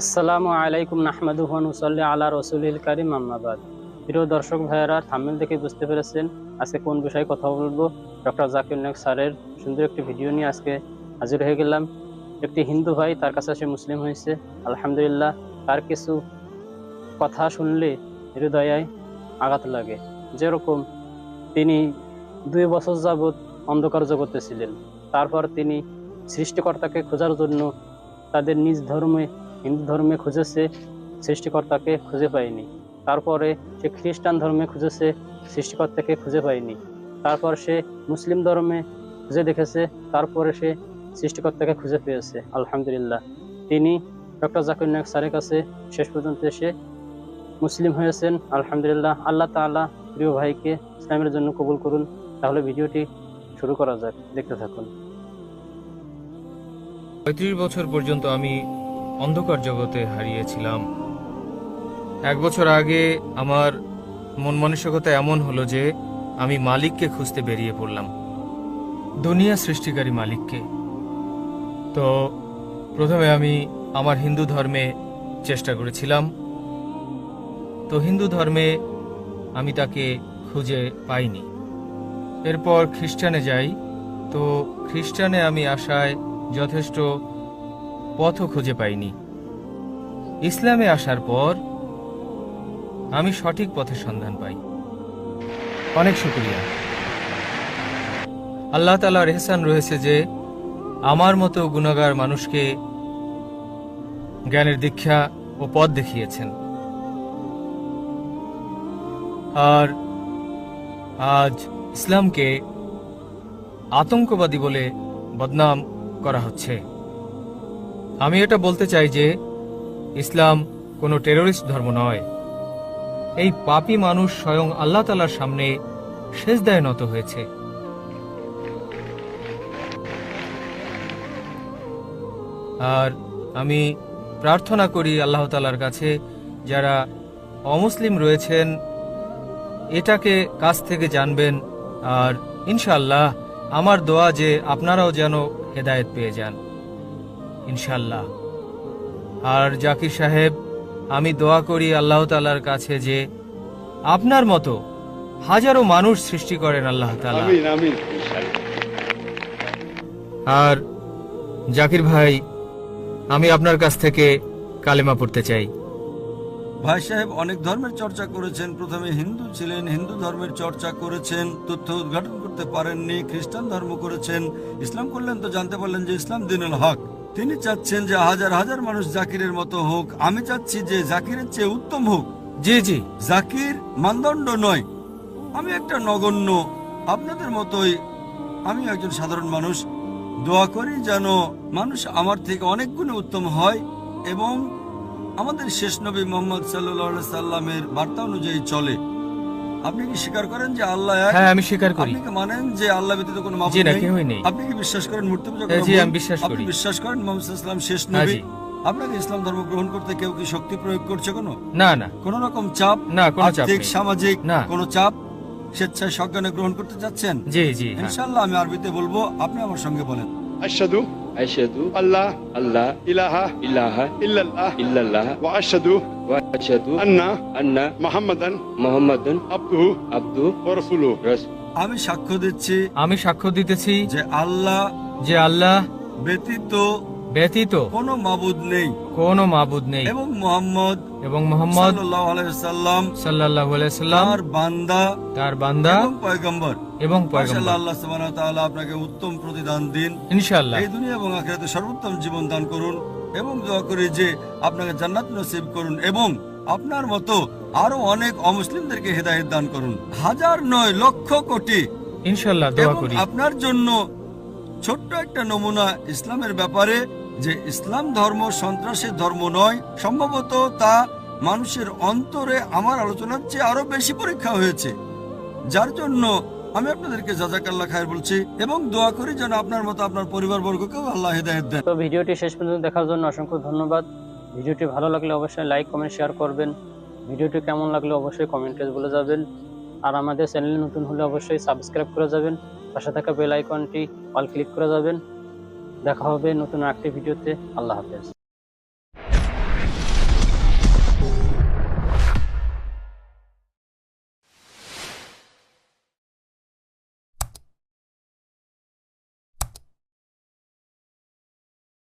আসসালামু আলাইকুম নাহমাদুহন উসল্লি আলা রসুলিল কারিম আম্মাবাদ প্রিয় দর্শক ভাইয়েরা থাম্বেল দেখে বুঝতে পেরেছেন আজকে কোন বিষয়ে কথা বলব? ডক্টর জাকির নায়ক স্যারের সুন্দর একটি ভিডিও নিয়ে আজকে হাজির হয়ে গেলাম। একটি হিন্দু ভাই, তার কাছে সে মুসলিম হয়েছে। আলহামদুলিল্লাহ, তার কিছু কথা শুনলে হৃদয়ে আঘাত লাগে। যেরকম তিনি দুই বছর যাবৎ অন্ধকার জগতে ছিলেন। তারপর তিনি সৃষ্টিকর্তাকে খোঁজার জন্য তাদের নিজ ধর্মে হিন্দু ধর্মে খুঁজেছে, সৃষ্টিকর্তাকে খুঁজে পায়নি। তারপরে সে খ্রিস্টান ধর্মে খুঁজেছে, সৃষ্টিকর্তাকে খুঁজে পায়নি। তারপর সে মুসলিম ধর্মে খুঁজে দেখেছে, তারপরে সে সৃষ্টিকর্তাকে খুঁজে পেয়েছে। আলহামদুলিল্লাহ। তিনি ডক্টর জাকির নায়ক স্যারের কাছে শেষ পর্যন্ত এসে মুসলিম হয়েছেন। আলহামদুলিল্লাহ। আল্লাহ তাআলা প্রিয় ভাইকে ইসলামের জন্য কবুল করুন। তাহলে ভিডিওটি শুরু করা যাক। দেখতে থাকুন। পঁয়ত্রিশ বছর পর্যন্ত আমি অন্ধকার জগতে হারিয়েছিলাম। এক বছর আগে আমার মন মানসিকতা এমন হলো যে আমি মালিককে খুঁজতে বেরিয়ে পড়লাম। দুনিয়া সৃষ্টিকারী মালিককে। তো প্রথমে আমি আমার হিন্দু ধর্মে চেষ্টা করেছিলাম। তো হিন্দু ধর্মে আমি তাকে খুঁজে পাইনি। এরপর খ্রিস্টানে যাই। তো খ্রিস্টানে আমি আসায় যথেষ্ট পথও খুঁজে পাইনি। ইসলামে আসার পর আমি সঠিক পথের সন্ধান পাই। অনেক শুক্রিয়া। আল্লাহ তালার এহসান রয়েছে যে আমার মতো গুণাগার মানুষকে জ্ঞানের দীক্ষা ও পথ দেখিয়েছেন। আর আজ ইসলামকে আতঙ্কবাদী বলে বদনাম করা হচ্ছে। আমি এটা বলতে চাই যে, ইসলাম কোনো টেরোরিস্ট ধর্ম নয়। এই পাপী মানুষ স্বয়ং আল্লাহ তালার সামনে শেষদায় নত হয়েছে। আর আমি প্রার্থনা করি আল্লাহ তালার কাছে, যারা অমুসলিম রয়েছেন, এটাকে কাছ থেকে জানবেন আর ইনশাল্লাহ আমার দোয়া যে আপনারাও যেন হেদায়েত পেয়ে যান। ইনশাল্লাহ আর জাকির সাহেব আমি দোয়া করি আল্লাহ তালার কাছে যে আপনার মতো হাজারো মানুষ সৃষ্টি করেন আল্লাহ তালা আমিন আমিন। আর জাকির ভাই আমি আপনার কাছ থেকে কালেমা পড়তে চাই। ভাই সাহেব অনেক ধর্মের চর্চা করেছেন। প্রথমে হিন্দু ছিলেন হিন্দু ধর্মের চর্চা করেছেন তথ্য উদ্ঘাটন করতে পারেননি খ্রিস্টান ধর্ম করেছেন। ইসলাম করলেন তো জানতে পারলেন যে ইসলাম দিনুল হক। তিনি চাচ্ছেন যে হাজার হাজার মানুষ জাকিরের মতো হোক। আমি চাচ্ছি যে জাকিরের চেয়ে উত্তম হোক। জি জি। জাকির মানদণ্ড নয়। আমি একটা নগণ্য। আপনাদের মতোই আমি একজন সাধারণ মানুষ। দোয়া করি যেন মানুষ আমার থেকে অনেক গুণে উত্তম হয় এবং আমাদের শেষ নবী মোহাম্মদ সাল্লাহ সাল্লামের বার্তা অনুযায়ী চলে। আপনি কি স্বীকার করেন যে আল্লাহ এক? হ্যাঁ আমি স্বীকার করি। আপনি কি মানেন যে আল্লাহ ব্যতীত কোনো মাবুদ নেই? কেউই নেই। আপনি কি বিশ্বাস করেন মূর্তি পূজা হ্যাঁ, করা জি আমি বিশ্বাস আপনি বিশ্বাস করেন মোহাম্মদ সাল্লাম শেষ হ্যাঁ, নবী। আপনাকে ইসলাম ধর্ম গ্রহণ করতে কেউ কি শক্তি প্রয়োগ করছে কোনো? না না। কোন রকম চাপ? না কোনো চাপ আর্থিক সামাজিক না। কোন চাপ স্বেচ্ছায় সজ্ঞানে গ্রহণ করতে চাচ্ছেন? জি জি হ্যাঁ। ইনশাল্লাহ আমি আরবিতে বলব আপনি আমার সঙ্গে বলেন। আশহাদু আশহাদু আল্লাহ আল্লাহ ইলাহা ইলাহা ইল্লাল্লাহ ইল্লাল্লাহ ওয়া আশহাদু ওয়া আশহাদু আন্না আন্না মুহাম্মাদান মুহাম্মাদান আবদুহু আবদু ওয়া রাসূলুহু রাসূল আমি সাক্ষ্য দিচ্ছি আমি সাক্ষ্য দিতেছি যে আল্লাহ যে আল্লাহ ব্যতীত ব্যতীত কোন মাবুদ নেই। কোন মাবুদ নেই। এবং মোহাম্মদ এবং মোহাম্মদ সাল্লাম সাল্লাল্লাহু আলাইহি সাল্লাম তার বান্দা তার বান্দা এবং পয়গম্বর। এবং পয়গম্বর। আল্লাহ সুবহানাহু ওয়া তাআলা আপনাকে উত্তম প্রতিদান দিন। ইনশাআল্লাহ। এই দুনিয়া এবং আখিরাতে সর্বোত্তম জীবন দান করুন এবং দোয়া করি যে আপনাকে জান্নাত নসিব করুন এবং আপনার মতো আরও অনেক অমুসলিমদেরকে হেদায়েত দান করুন। হাজার নয় লক্ষ কোটি। ইনশাআল্লাহ দোয়া করি। আপনার জন্য ছোট্ট একটা নমুনা ইসলামের ব্যাপারে যে ইসলাম ধর্ম সন্ত্রাসের ধর্ম নয়, সম্ভবত তা মানুষের অন্তরে আমার আলোচনার চেয়ে আরও বেশি পরীক্ষা হয়েছে। যার জন্য আমি আপনাদেরকে জাজাকাল্লাহ খায়ের বলছি এবং দোয়া করি যেন আপনার মতো আপনার পরিবারবর্গকেও আল্লাহ হেদায়েত দেন। তো ভিডিওটি শেষ পর্যন্ত দেখার জন্য অসংখ্য ধন্যবাদ। ভিডিওটি ভালো লাগলে অবশ্যই লাইক, কমেন্ট, শেয়ার করবেন। ভিডিওটি কেমন লাগলে অবশ্যই কমেন্টে বলে যাবেন। আর আমাদের চ্যানেলে নতুন হলে অবশ্যই সাবস্ক্রাইব করে যাবেন। পাশে থাকা বেল আইকনটি অল ক্লিক করে যাবেন। দেখা হবে নতুন আরেকটি ভিডিওতে। আল্লাহ হাফেজ।